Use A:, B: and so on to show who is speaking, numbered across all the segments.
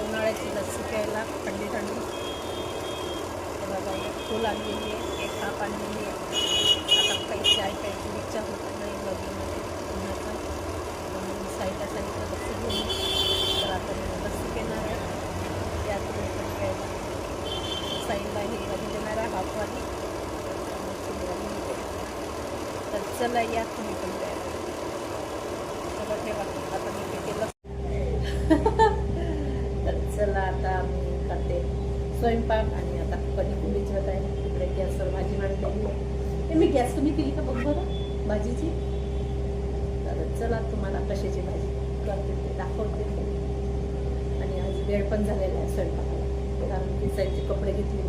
A: उन्हाळ्याची लस्सी प्यायला थंडी थंडी. बघा एक फुल आणलेली आहे एक काप आणलेली आहे. आता काही चाय प्यायची इच्छा होत नाही बघीमध्ये उन्हाचा म्हणून साईडला साईडला लस्सी घेऊन तर आता लस्सी पिणार आहे. त्यात तुम्ही पण प्यायला. साईडला ही वाली देणार आहे हाफवाली तर चला या तुम्ही पण प्यायला चला ठेवा. आता मी ते केलं तर चला आता मी करते स्वयंपाक आणि आता कधी भिजवत आहे. तिकडे गॅसवर भाजी मांडलेली आहे मी गॅस तुम्ही केली का बघ बरं? भाजीची? तर चला तुम्हाला कशाची भाजी करते ते दाखवते. आणि आज वेळ पण झालेला आहे स्वयंपाकाला. कारण दिसायचे कपडे घेतले.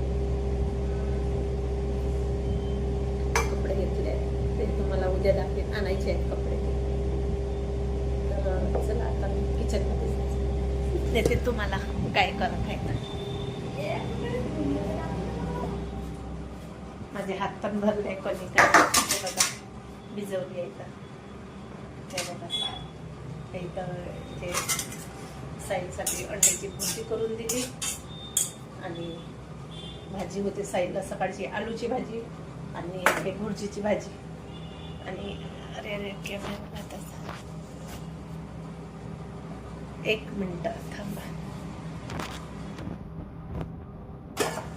A: कपडे घेतले आहेत. ते तुम्हाला उद्या दाखवेन. आणायचे आहेत कपडे. तर चला आता मी किचनमध्ये देते तुम्हाला काय करत आहे माझे हात पण भरले कोणी काय बघा भिजवली आहे इथं. हे साईसाठी अंड्याची भुर्जी करून दिली. आणि भाजी होते साईला सकाळची आलूची भाजी आणि हे भुर्जीची भाजी. आणि अरे अरे कॅमेरा एक मिनटं थांबा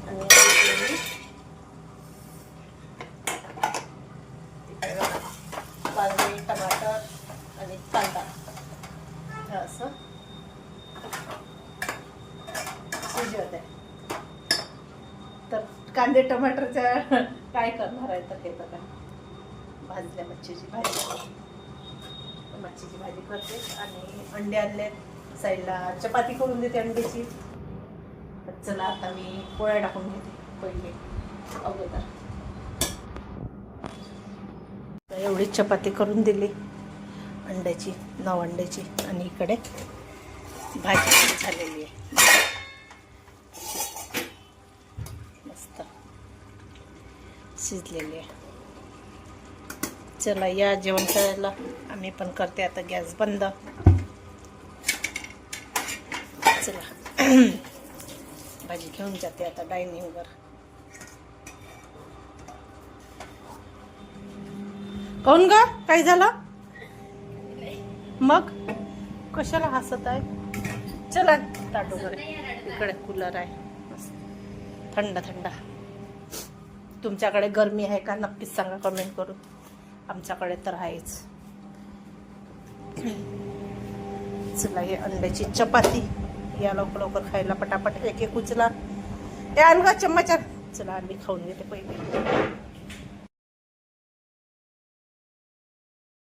A: आणि इकडे मी तिकडे बघा, कांदे टमाटर आणि कांदा हे असं. शिजवत आहे तर कांदे टमाटरच्या काय करणार आहे तर हे बघा. भाजल्या मच्छीची भाजी. मच्छीची भाजी करते आणि अंडे आणले. साईडला चपाती करून देते अंड्याची. तर चला आता मी पोळ्या टाकून घेते पहिले. अगोदर. एवढी चपाती करून दिली. अंड्याची नऊ अंड्याची आणि इकडे भाजी झालेली आहे. मस्त शिजलेली आहे. चला या जेवण करायला. आम्ही पण करते आता गॅस बंद. चला. भाजी घेऊन जाते आता डायनिंगवर. काऊन ग काय झालं? मग? कशाला हसत आहे? चला ताटू इकडे कूलर आहे. मस्त. थंड थंड. तुमच्याकडे गरमी आहे का? नक्कीच सांगा कमेंट करून. आमच्याकडे तर आहेच. चला हे अंड्याची चपाती. या लवकर लवकर खायला पटापट. एक एक उचला. ते आण गा चम्मच चला आम्ही खाऊन घेते पहिले.